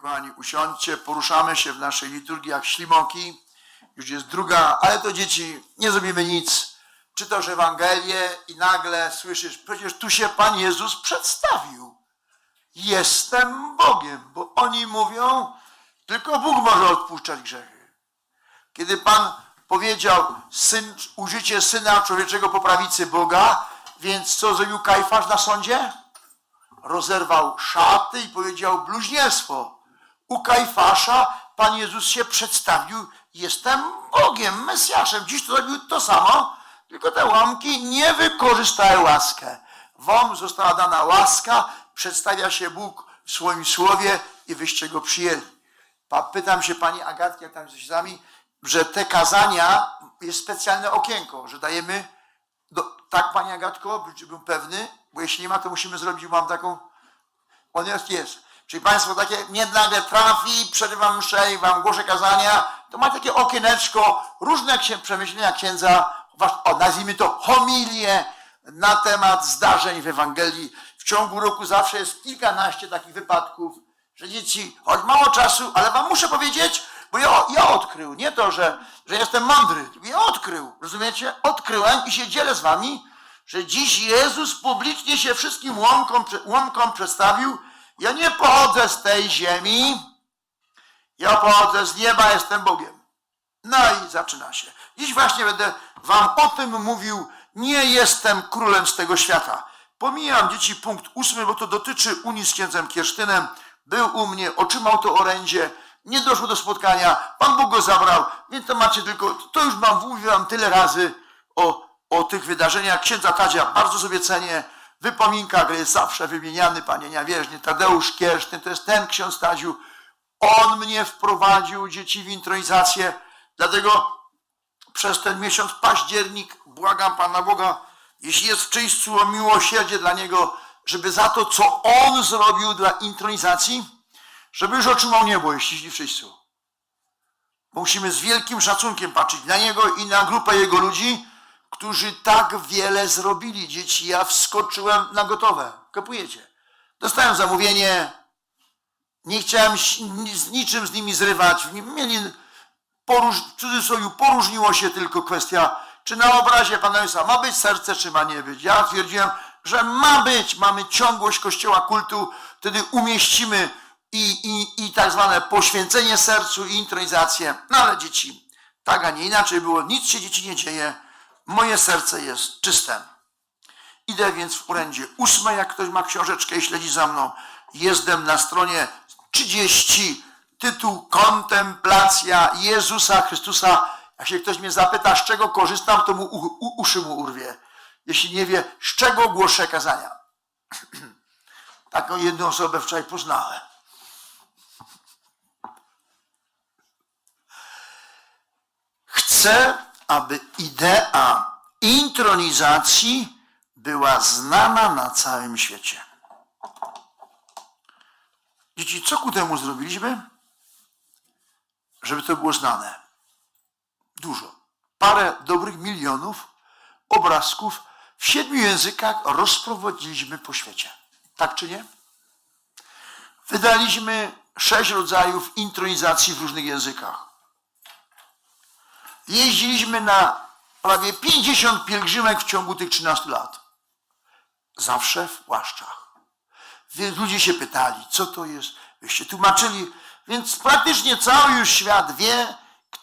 kochani, usiądźcie, poruszamy się w naszej liturgii jak ślimoki. Już jest druga, ale to dzieci, nie zrobimy nic. Czytasz Ewangelię i nagle słyszysz, przecież tu się Pan Jezus przedstawił. Jestem Bogiem, bo oni mówią, tylko Bóg może odpuszczać grzechy. Kiedy Pan powiedział syn, użycie Syna Człowieczego po prawicy Boga, więc co zrobił Kajfasz na sądzie? rozerwał szaty i powiedział bluźnierstwo. U Kajfasza Pan Jezus się przedstawił, jestem Bogiem, Mesjaszem. Dziś to zrobił to samo, tylko te łamki nie wykorzystały łaskę. Wam została dana łaska, przedstawia się Bóg w swoim słowie i wyście go przyjęli. Pa- Pytam się pani Agatki, jak tam jesteś z nami, że te kazania jest specjalne okienko, że dajemy do, tak, Pani Agatko, byłbym pewny, bo jeśli nie ma, to musimy zrobić, mam taką, on jest, jest. Czyli Państwo takie, nie nagle trafi, przerywam mszę i Wam głoszę kazania, to ma takie okieneczko, różne księ- przemyślenia księdza, o, nazwijmy to homilie na temat zdarzeń w Ewangelii. W ciągu roku zawsze jest kilkanaście takich wypadków, że dzieci, choć mało czasu, ale Wam muszę powiedzieć, bo ja, ja odkrył, nie to, że, że jestem mądry, ja odkrył, rozumiecie? Odkryłem i się dzielę z wami, że dziś Jezus publicznie się wszystkim łomkom, łomkom przedstawił. Ja nie pochodzę z tej ziemi, ja pochodzę z nieba, jestem Bogiem. No i zaczyna się. Dziś właśnie będę wam o tym mówił, nie jestem królem z tego świata. Pomijam dzieci punkt ósmy, bo to dotyczy Unii z księdzem Kiersztynem. Był u mnie, otrzymał to orędzie, nie doszło do spotkania, Pan Bóg go zabrał, więc to macie tylko, to już mam, mówił wam tyle razy o, o tych wydarzeniach. Księdza Tadzia bardzo sobie cenię, wypominka, gdy jest zawsze wymieniany, panie Niawierznie, Tadeusz Kiersztyn, to jest ten ksiądz Tadziu. On mnie wprowadził dzieci w intronizację, dlatego przez ten miesiąc październik błagam Pana Boga, jeśli jest w czyjś o miłosierdzie dla Niego, żeby za to, co On zrobił dla intronizacji, żeby już otrzymał niebo, jeśli w czyśćcu. Bo musimy z wielkim szacunkiem patrzeć na Niego i na grupę Jego ludzi, którzy tak wiele zrobili. Dzieci, ja wskoczyłem na gotowe. Kapujecie? Dostałem zamówienie, nie chciałem z niczym z nimi zrywać. Mieli poróż, w cudzysłowie poróżniło się tylko kwestia, czy na obrazie Pana Jezusa ma być serce, czy ma nie być. Ja twierdziłem, że ma być, mamy ciągłość Kościoła kultu, wtedy umieścimy i, i, i tak zwane poświęcenie sercu i intronizację. No ale dzieci, tak a nie inaczej było, nic się dzieci nie dzieje, moje serce jest czyste. Idę więc w orędzie ósmej, jak ktoś ma książeczkę i śledzi za mną. Jestem na stronie 30, tytuł Kontemplacja Jezusa Chrystusa. Jak się ktoś mnie zapyta, z czego korzystam, to mu u, u, uszy mu urwie. Jeśli nie wie, z czego głoszę kazania. Taką jedną osobę wczoraj poznałem. Chcę, aby idea intronizacji była znana na całym świecie. Dzieci, co ku temu zrobiliśmy? Żeby to było znane. Dużo. Parę dobrych milionów obrazków w siedmiu językach rozprowadziliśmy po świecie. Tak czy nie? Wydaliśmy sześć rodzajów intronizacji w różnych językach. Jeździliśmy na prawie 50 pielgrzymek w ciągu tych 13 lat. Zawsze w płaszczach. Więc ludzie się pytali, co to jest, byście tłumaczyli. Więc praktycznie cały już świat wie,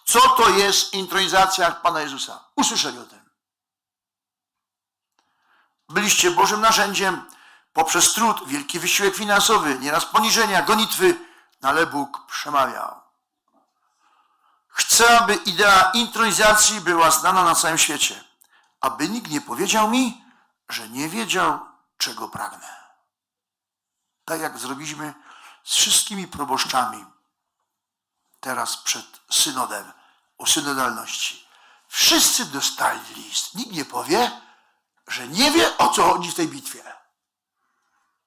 co to jest intronizacja Pana Jezusa. Usłyszeli o tym. Byliście Bożym narzędziem poprzez trud, wielki wysiłek finansowy, nieraz poniżenia, gonitwy, no ale Bóg przemawiał. Chcę, aby idea intronizacji była znana na całym świecie, aby nikt nie powiedział mi, że nie wiedział, czego pragnę. Tak jak zrobiliśmy z wszystkimi proboszczami teraz przed synodem o synodalności. Wszyscy dostali list. Nikt nie powie, że nie wie, o co chodzi w tej bitwie.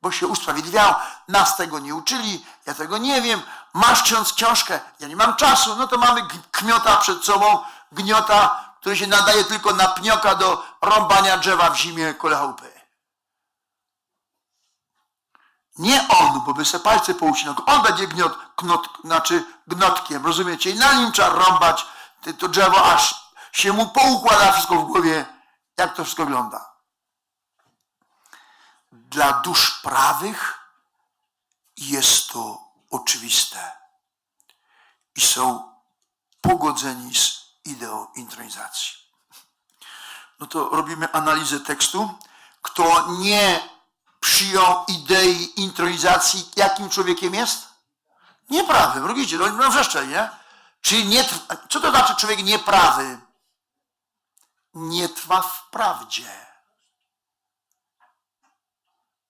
Bo się usprawiedliwiał, nas tego nie uczyli, ja tego nie wiem, masz ksiądz książkę, ja nie mam czasu, no to mamy kmiota przed sobą, gniota, który się nadaje tylko na pnioka do rąbania drzewa w zimie kolechałupy. Nie on, bo by se palce poucinał. On będzie gniot, knot, znaczy gnotkiem, rozumiecie? I na nim trzeba rąbać to drzewo, aż się mu poukłada wszystko w głowie, jak to wszystko wygląda. Dla dusz prawych jest to oczywiste i są pogodzeni z ideą intronizacji. No to robimy analizę tekstu. Kto nie przyjął idei intronizacji, jakim człowiekiem jest? Nieprawym. Rozumiecie? To nie wrzeszczej, nie? Czyli nie co to znaczy człowiek nieprawy? Nie trwa w prawdzie.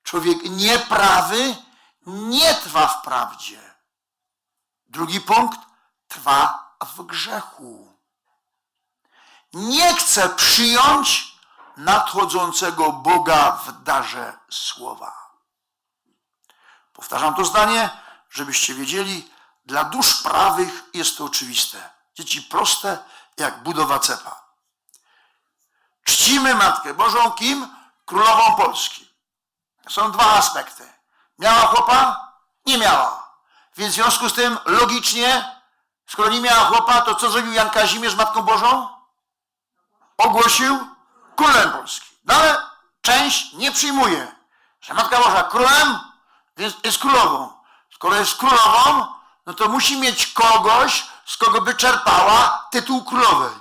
Człowiek nieprawy nie trwa w prawdzie. Drugi punkt, trwa w grzechu. Nie chce przyjąć nadchodzącego Boga w darze słowa. Powtarzam to zdanie, żebyście wiedzieli, dla dusz prawych jest to oczywiste. Dzieci proste jak budowa cepa. Czcimy Matkę Bożą kim? Królową Polski. Są dwa aspekty. Miała chłopa? Nie miała. Więc w związku z tym logicznie, skoro nie miała chłopa, to co zrobił Jan Kazimierz z Matką Bożą? Ogłosił królem Polski. No ale część nie przyjmuje, że Matka Boża królem, więc jest królową. Skoro jest królową, no to musi mieć kogoś, z kogo by czerpała tytuł królowej.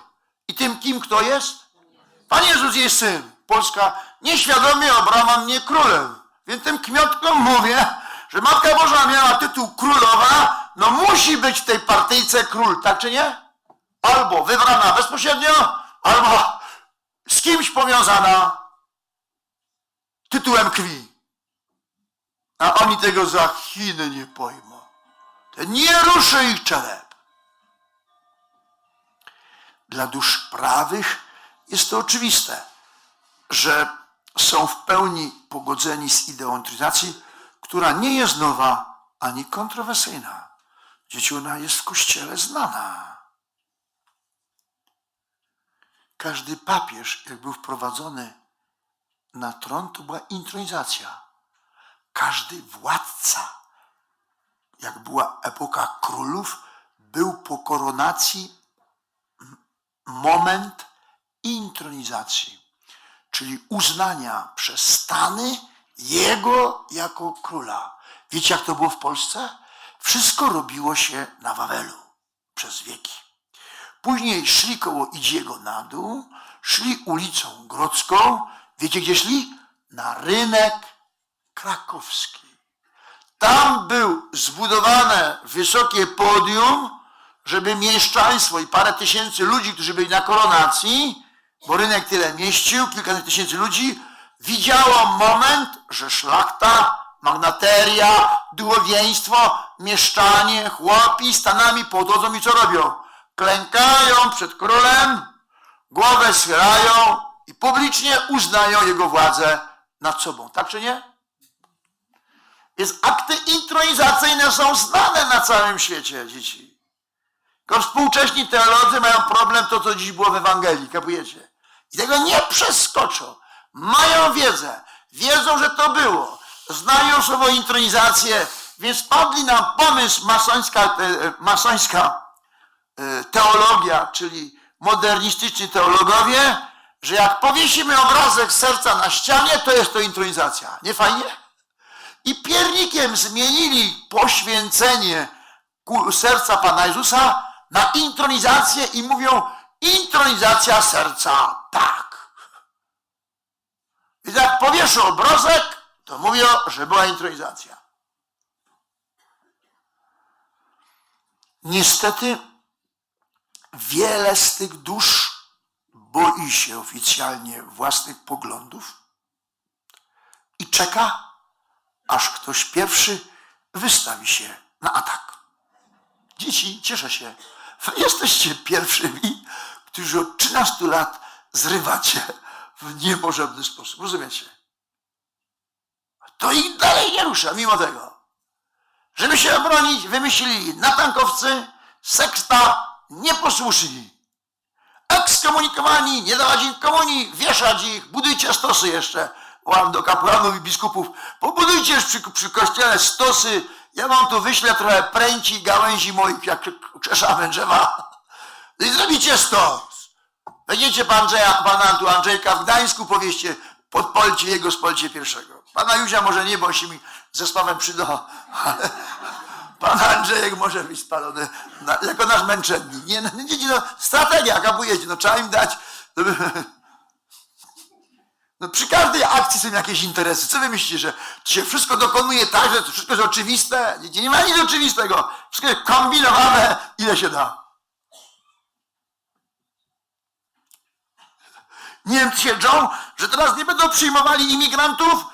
I tym kim kto jest? Pan Jezus jest syn. Polska nieświadomie obrała mnie królem. Więc tym kmiotkom mówię, że Matka Boża miała tytuł królowa, no musi być w tej partyjce król, tak czy nie? Albo wybrana bezpośrednio, albo z kimś powiązana tytułem krwi. A oni tego za Chiny nie pojmą. Nie ruszy ich czerep. Dla dusz prawych jest to oczywiste, że są w pełni pogodzeni z ideą która nie jest nowa ani kontrowersyjna. Dzieci jest w kościele znana. Każdy papież, jak był wprowadzony na tron, to była intronizacja. Każdy władca, jak była epoka królów, był po koronacji moment intronizacji, czyli uznania przez Stany jego jako króla. Wiecie, jak to było w Polsce? Wszystko robiło się na Wawelu przez wieki. Później szli koło Idziego na dół, szli ulicą Grodzką. Wiecie, gdzie szli? Na rynek krakowski. Tam był zbudowane wysokie podium, żeby mieszczaństwo i parę tysięcy ludzi, którzy byli na koronacji, bo rynek tyle mieścił, kilkaset tysięcy ludzi, widziało moment, że szlachta, magnateria, duchowieństwo, mieszczanie, chłopi stanami podchodzą i co robią? Klękają przed królem, głowę schylają i publicznie uznają jego władzę nad sobą. Tak czy nie? Więc akty intronizacyjne są znane na całym świecie, dzieci. Tylko współcześni teolodzy mają problem to, co dziś było w Ewangelii, kapujecie? I tego nie przeskoczą. Mają wiedzę, wiedzą, że to było, znają słowo intronizację, więc padli na pomysł masońska, e, masońska e, teologia, czyli modernistyczni teologowie, że jak powiesimy obrazek serca na ścianie, to jest to intronizacja. Nie fajnie? I piernikiem zmienili poświęcenie serca Pana Jezusa na intronizację i mówią intronizacja serca. Tak. Więc jak powieszą obrazek, to mówią, że była intronizacja. Niestety wiele z tych dusz boi się oficjalnie własnych poglądów i czeka, aż ktoś pierwszy wystawi się na atak. Dzieci, cieszę się, jesteście pierwszymi, którzy od 13 lat zrywacie w niemożebny sposób. Rozumiecie? To ich dalej nie rusza, mimo tego. Żeby się obronić, wymyślili natankowcy, seksta, nieposłuszni. Ekskomunikowani, nie dawać im komunii, wieszać ich, budujcie stosy jeszcze. wołam do kapłanów i biskupów, pobudujcie przy, przy kościele stosy, ja wam tu wyślę trochę pręci gałęzi moich, jak krzeszamy drzewa. I zrobicie stos. Weźmiecie pan Andrzeja, pana tu Andrzejka w Gdańsku, powieście, podpolcie jego z polcie pierwszego. Pana Józia może nie, bo się mi ze Sławem przyda, ale pan Andrzejek może być spalony na, jako nasz męczennik. Nie, no, nie, nie, no, strategia, kapujecie, no trzeba im dać. No, przy każdej akcji są jakieś interesy. Co wy myślicie, że się wszystko dokonuje tak, że to wszystko jest oczywiste? Nie, nie ma nic oczywistego. Wszystko jest kombinowane, ile się da. Niemcy się że teraz nie będą przyjmowali imigrantów,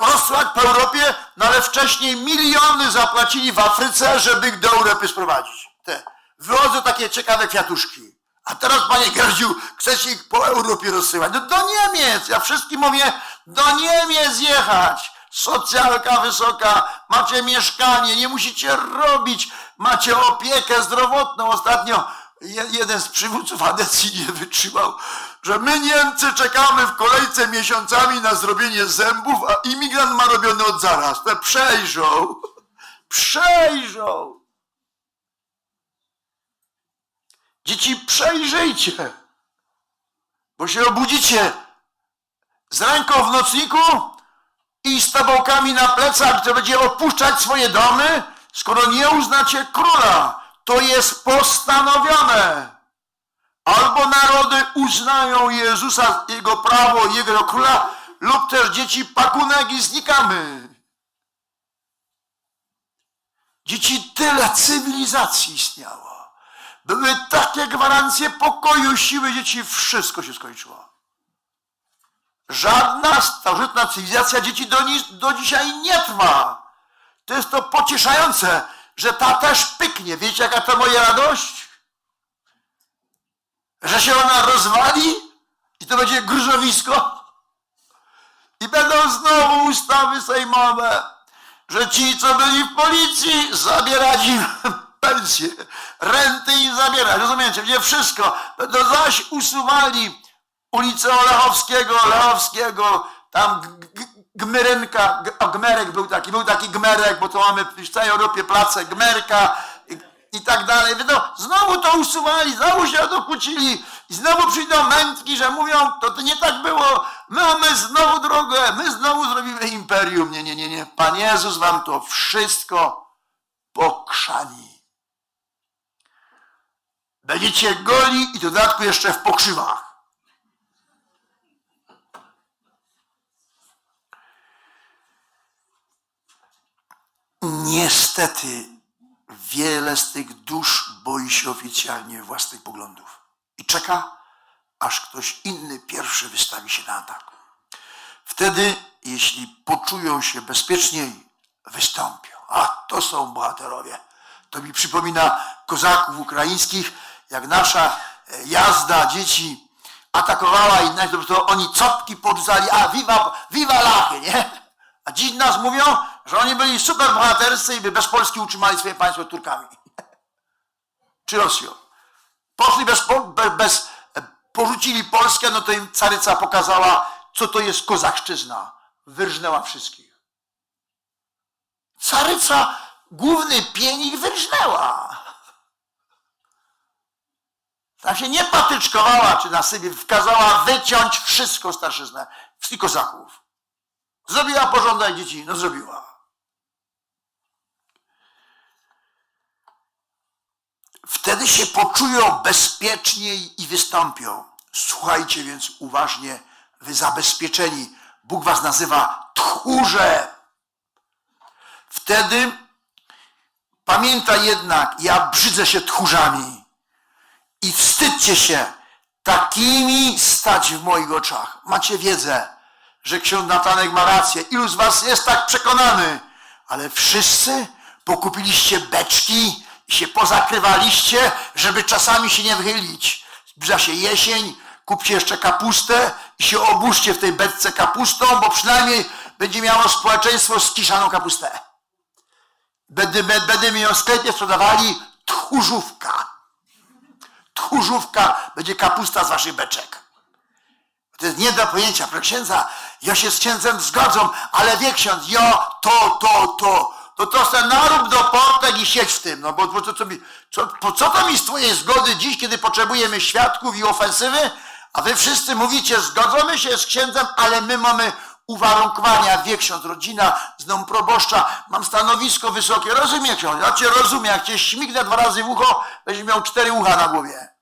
rozsłać po Europie, no ale wcześniej miliony zapłacili w Afryce, żeby ich do Europy sprowadzić. Te wychodzą takie ciekawe kwiatuszki. A teraz, panie Gardziu, chcecie ich po Europie rozsyłać. No do Niemiec! Ja wszystkim mówię, do Niemiec jechać! Socjalka wysoka, macie mieszkanie, nie musicie robić, macie opiekę zdrowotną. Ostatnio jeden z przywódców Adecji nie wytrzymał, że my Niemcy czekamy w kolejce miesiącami na zrobienie zębów, a imigrant ma robione od zaraz. Te przejrzą. Przejrzą. Dzieci, przejrzyjcie, bo się obudzicie z ręką w nocniku i z tabałkami na plecach, że będzie opuszczać swoje domy, skoro nie uznacie króla. To jest postanowione. Albo narody uznają Jezusa, Jego prawo, Jego króla, lub też dzieci pakunek i znikamy. Dzieci, tyle cywilizacji istniało. Były takie gwarancje pokoju, siły dzieci, wszystko się skończyło. Żadna starożytna cywilizacja dzieci do, do dzisiaj nie trwa. To jest to pocieszające, że ta też pyknie. Wiecie, jaka to moja radość? Że się ona rozwali i to będzie gruzowisko. I będą znowu ustawy sejmowe, że ci, co byli w policji, zabierać im pensje, renty im zabierać. Rozumiecie? Będzie wszystko. Będą zaś usuwali ulicę Olechowskiego, Lechowskiego, tam Gmyrynka, Gmerek był taki, był taki Gmerek, bo to mamy w całej Europie placę Gmerka i, i tak dalej. Będą, znowu to usuwali, znowu się kłócili i znowu przyjdą mętki, że mówią, to, to nie tak było, my mamy znowu drogę, my znowu zrobimy imperium. Nie, nie, nie, nie. Pan Jezus wam to wszystko pokrzani. Będziecie goli i dodatku jeszcze w pokrzywach. Niestety wiele z tych dusz boi się oficjalnie własnych poglądów i czeka, aż ktoś inny pierwszy wystawi się na atak. Wtedy, jeśli poczują się bezpieczniej, wystąpią. A to są bohaterowie. To mi przypomina kozaków ukraińskich, jak nasza e, jazda dzieci atakowała i najpierw to oni copki podrzucali, a viva, viva lachy, nie? A dziś nas mówią, że oni byli super bohaterscy i by bez Polski utrzymali swoje państwo Turkami. Czy Rosją. Poszli bez, bez, porzucili Polskę, no to im caryca pokazała, co to jest kozachszczyzna. Wyrżnęła wszystkich. Caryca główny pienik wyrżnęła. Tam się nie patyczkowała, czy na sobie wkazała wyciąć wszystko starszyznę, wszystkich kozaków. Zrobiła porządek dzieci, no zrobiła. Wtedy się poczują bezpieczniej i wystąpią. Słuchajcie więc uważnie, wy zabezpieczeni. Bóg was nazywa tchórze. Wtedy pamiętaj jednak, ja brzydzę się tchórzami i wstydźcie się takimi stać w moich oczach. Macie wiedzę, że ksiądz Natanek ma rację. Ilu z was jest tak przekonany? Ale wszyscy pokupiliście beczki i się pozakrywaliście, żeby czasami się nie wychylić. Zbliża się jesień, kupcie jeszcze kapustę i się obóżcie w tej beczce kapustą, bo przynajmniej będzie miało społeczeństwo skiszaną kapustę. Będę, będziemy ją w sklepie sprzedawali tchórzówka. Tchórzówka będzie kapusta z waszych beczek. To jest nie do pojęcia, proszę księdza, ja się z księdzem zgodzą, ale wie ksiądz, ja to, to, to, to to se narób do portek i siedź w tym, no bo, bo to, co co, po co to mi z twojej zgody dziś, kiedy potrzebujemy świadków i ofensywy, a wy wszyscy mówicie, zgodzimy się z księdzem, ale my mamy uwarunkowania, wie ksiądz, rodzina, znam proboszcza, mam stanowisko wysokie, rozumie ksiądz, ja cię rozumiem, jak cię śmignę dwa razy w ucho, będziesz miał cztery ucha na głowie.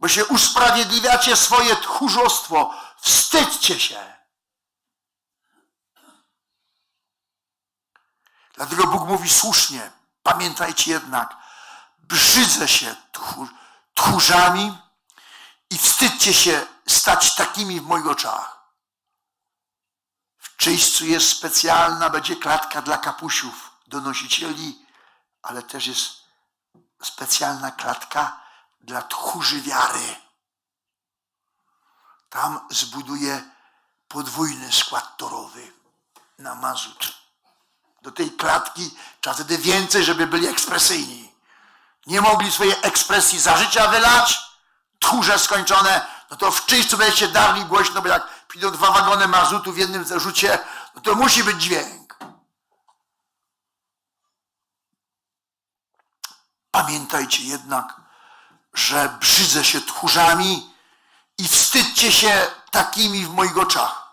bo się usprawiedliwiacie swoje tchórzostwo. Wstydźcie się. Dlatego Bóg mówi słusznie. Pamiętajcie jednak, brzydzę się tchór, tchórzami i wstydźcie się stać takimi w moich oczach. W czyśćcu jest specjalna, będzie klatka dla kapusiów, donosicieli, ale też jest specjalna klatka dla tchórzy wiary. Tam zbuduje podwójny skład torowy na mazut. Do tej klatki trzeba wtedy więcej, żeby byli ekspresyjni. Nie mogli swojej ekspresji za życia wylać, tchórze skończone, no to w czyśćcu będziecie darli głośno, bo jak przyjdą dwa wagony mazutu w jednym zarzucie, no to musi być dźwięk. Pamiętajcie jednak, że brzydzę się tchórzami i wstydźcie się takimi w moich oczach.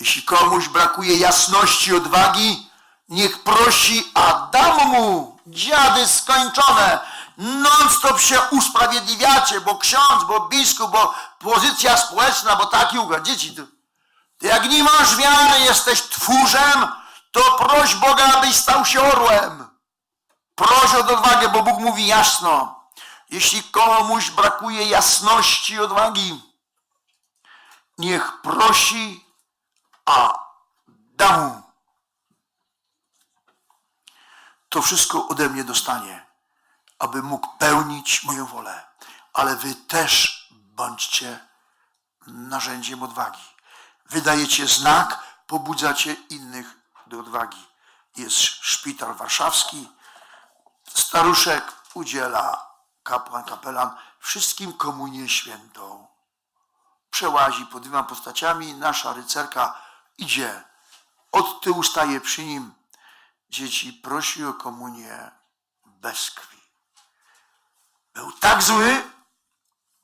Jeśli komuś brakuje jasności, odwagi, niech prosi, a dam mu dziady skończone. Non-stop się usprawiedliwiacie, bo ksiądz, bo biskup, bo pozycja społeczna, bo taki układ. Dzieci, to, to jak nie masz wiary, jesteś tchórzem, to proś Boga, abyś stał się orłem. Proś o odwagę, bo Bóg mówi jasno. Jeśli komuś brakuje jasności i odwagi, niech prosi, a dam mu. To wszystko ode mnie dostanie, aby mógł pełnić moją wolę. Ale wy też bądźcie narzędziem odwagi. Wydajecie znak, pobudzacie innych do odwagi. Jest szpital warszawski, staruszek udziela kapłan, kapelan, wszystkim komunię świętą. Przełazi pod dwiema postaciami, nasza rycerka idzie, od tyłu staje przy nim. Dzieci prosi o komunię bez krwi. Był tak zły,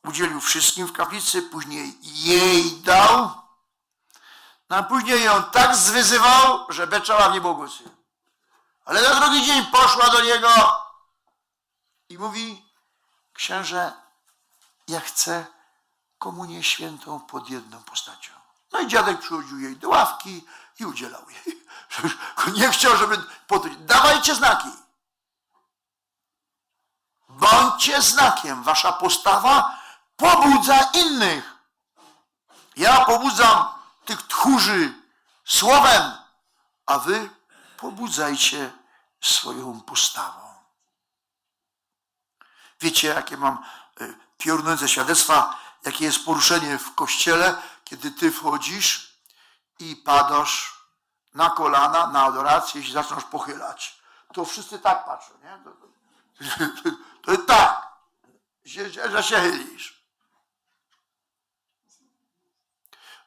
udzielił wszystkim w kaplicy, później jej dał, no a później ją tak zwyzywał, że beczała w niebogłosy. Ale na drugi dzień poszła do niego i mówi, księże, ja chcę komunię świętą pod jedną postacią. No i dziadek przychodził jej do ławki i udzielał jej. Nie chciał, żeby... Dawajcie znaki. Bądźcie znakiem. Wasza postawa pobudza innych. Ja pobudzam tych tchórzy słowem, a wy pobudzajcie swoją postawą. Wiecie, jakie mam y, piorunujące świadectwa, jakie jest poruszenie w kościele, kiedy ty wchodzisz i padasz na kolana, na adorację i się zaczynasz pochylać. To wszyscy tak patrzą, nie? To, to, to jest tak, że, się chylisz.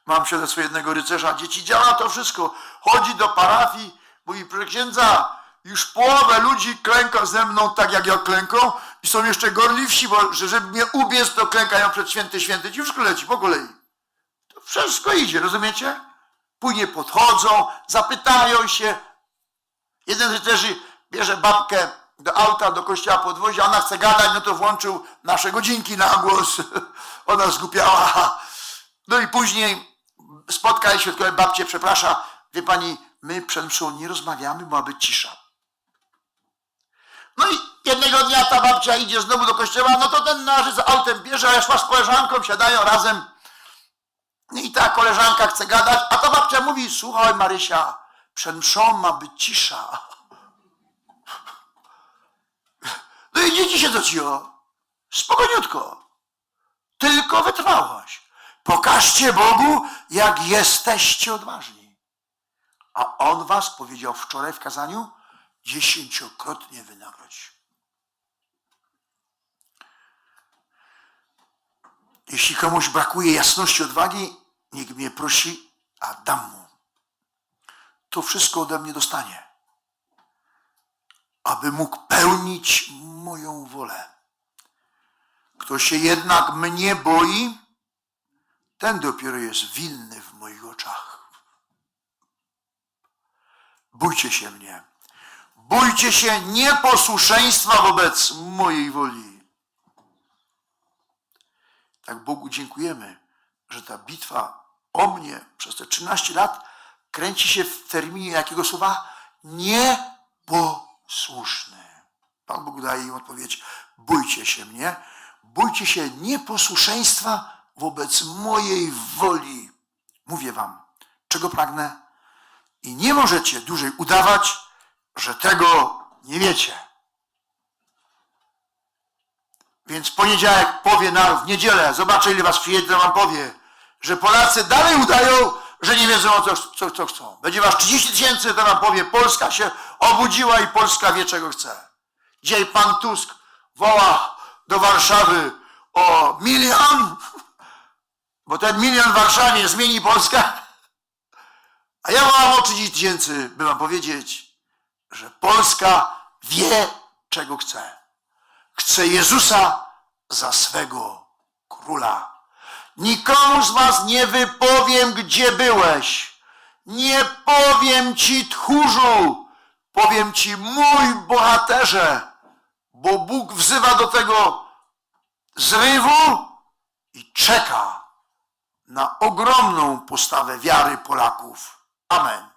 Mam świadectwo jednego rycerza, dzieci działa to wszystko. Chodzi do parafii, mówi, proszę księdza, już połowę ludzi klęka ze mną tak, jak ja klęką i są jeszcze gorliwsi, bo że żeby mnie ubiec, to klękają przed święty święty. Już leci po kolei. To wszystko idzie, rozumiecie? Później podchodzą, zapytają się. Jeden z rycerzy bierze babkę do auta, do kościoła podwozi, ona chce gadać, no to włączył nasze godzinki na głos. Ona zgupiała. No i później spotkali się, tylko babcie, przepraszam, wie pani, my przed mszą nie rozmawiamy, ma być cisza. No i jednego dnia ta babcia idzie znowu do kościoła, no to ten nasz z autem bierze, a szła z koleżanką, siadają razem. I ta koleżanka chce gadać, a ta babcia mówi, słuchaj Marysia, przed mszą ma być cisza. No i dzieci się dociło. Spokojniutko. Tylko wytrwałość. Pokażcie Bogu, jak jesteście odważni. A On was, powiedział wczoraj w kazaniu, dziesięciokrotnie wynagrodzi. Jeśli komuś brakuje jasności, odwagi, niech mnie prosi, a dam mu. To wszystko ode mnie dostanie, aby mógł pełnić moją wolę. Kto się jednak mnie boi, ten dopiero jest winny w moich oczach. Bójcie się mnie. Bójcie się nieposłuszeństwa wobec mojej woli. Tak Bogu dziękujemy, że ta bitwa o mnie przez te 13 lat kręci się w terminie jakiego słowa? Nieposłuszny. Pan Bóg daje im odpowiedź: bójcie się mnie, bójcie się nieposłuszeństwa wobec mojej woli. Mówię wam, czego pragnę, i nie możecie dłużej udawać, że tego nie wiecie. Więc poniedziałek powie na, w niedzielę, zobaczę ile was przyjedzie, wam powie, że Polacy dalej udają, że nie wiedzą o co, co, co chcą. Będzie was 30 tysięcy, to wam powie, Polska się obudziła i Polska wie czego chce. Dzisiaj pan Tusk woła do Warszawy o milion, bo ten milion w Warszawie zmieni Polskę. A ja wołam o 30 tysięcy, by wam powiedzieć, że Polska wie czego chce chce Jezusa za swego króla. Nikomu z was nie wypowiem, gdzie byłeś. Nie powiem ci, tchórzu, powiem ci, mój bohaterze, bo Bóg wzywa do tego zrywu i czeka na ogromną postawę wiary Polaków. Amen.